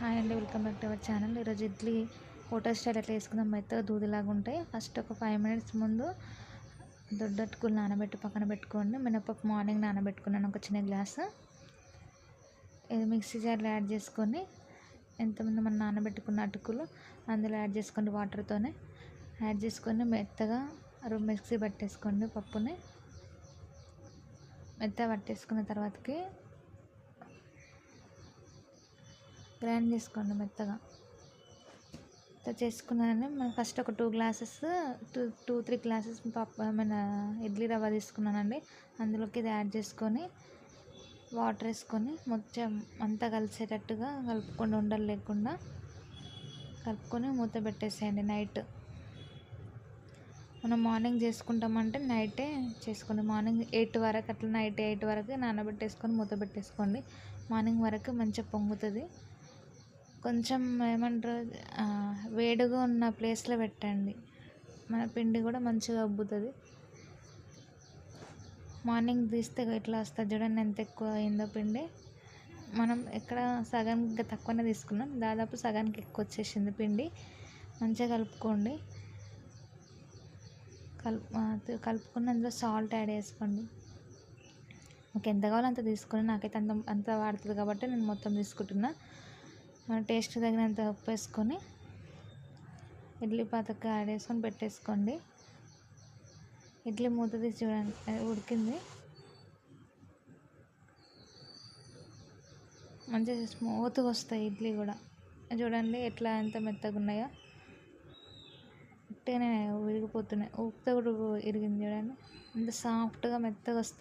Hi అండి welcome back to our channel. ఈరోజు idli hotel style ఎట్లా వేసుకుందాం మెత్తగా దూదిలాగా ఉంటాయి ఫస్ట్ ఒక ఫైవ్ మినిట్స్ ముందు దొడ్డట్టుకులు నానబెట్టి పక్కన పెట్టుకోండి. మినపప్పు మార్నింగ్ నానబెట్టుకున్నాను ఒక చిన్న గ్లాసు. ఇది మిక్సీ జార్లో యాడ్ చేసుకొని ఎంతమంది మనం నానబెట్టుకున్న అటుకులు అందులో యాడ్ చేసుకోండి వాటర్తోనే. యాడ్ చేసుకొని మెత్తగా రు- మిక్సీ పట్టేసుకోండి పప్పుని. మెత్తగా పట్టేసుకున్న తర్వాతకి గ్రైండ్ చేసుకోండి మెత్తగా. ఇట్లా చేసుకున్నానని మనం ఫస్ట్ ఒక two glasses two two three glasses పప్పు మన ఇడ్లీ రవ్వ తీసుకున్నానండి. అందులోకి ఇది యాడ్ చేసుకొని వాటర్ వేసుకొని మొత్తం అంతా కలిసేటట్టుగా కలుపుకొని ఉండలు లేకుండా కలుపుకొని మూత పెట్టేసేయండి నైట్. మనం మార్నింగ్ చేసుకుంటామంటే నైటే చేసుకోండి. మార్నింగ్ ఎయిట్ వరకు అట్లా నైట్ ఎయిట్ వరకు నానబెట్టేసుకొని మూత పెట్టేసుకోండి. మార్నింగ్ వరకు మంచిగా పొంగుతుంది. కొంచెం ఏమంటారు వేడిగా ఉన్న ప్లేస్లో పెట్టండి. మన పిండి కూడా మంచిగా అబ్బుతుంది. మార్నింగ్ తీస్తే ఇట్లా వస్తుంది చూడండి ఎంత ఎక్కువ అయిందో పిండి. మనం ఎక్కడ సగం ఇంకా తక్కువనే తీసుకున్నాం. దాదాపు సగానికి ఎక్కువ వచ్చేసింది పిండి. మంచిగా కలుపుకోండి. కలుపు కలుపుకున్న అందులో సాల్ట్ యాడ్ చేసుకోండి. మీకు ఎంత కావాలో అంత తీసుకుని నాకైతే అంత అంత వాడుతుంది కాబట్టి నేను మొత్తం తీసుకుంటున్నా. టేస్ట్ తగినంత ఉప్పు వేసుకొని ఇడ్లీ పాతకు యాడ్ వేసుకొని పెట్టేసుకోండి. ఇడ్లీ మూత తీసి చూడండి ఉడికింది. మంచిగా స్మూత్గా వస్తాయి ఇడ్లీ కూడా. చూడండి ఎట్లా ఎంత మెత్తగా ఉన్నాయో. ఉట్టేనే విరిగిపోతున్నాయి. ఉప్పితే కూడా ఇరిగింది చూడండి. ఎంత సాఫ్ట్గా మెత్తగా వస్తాయి.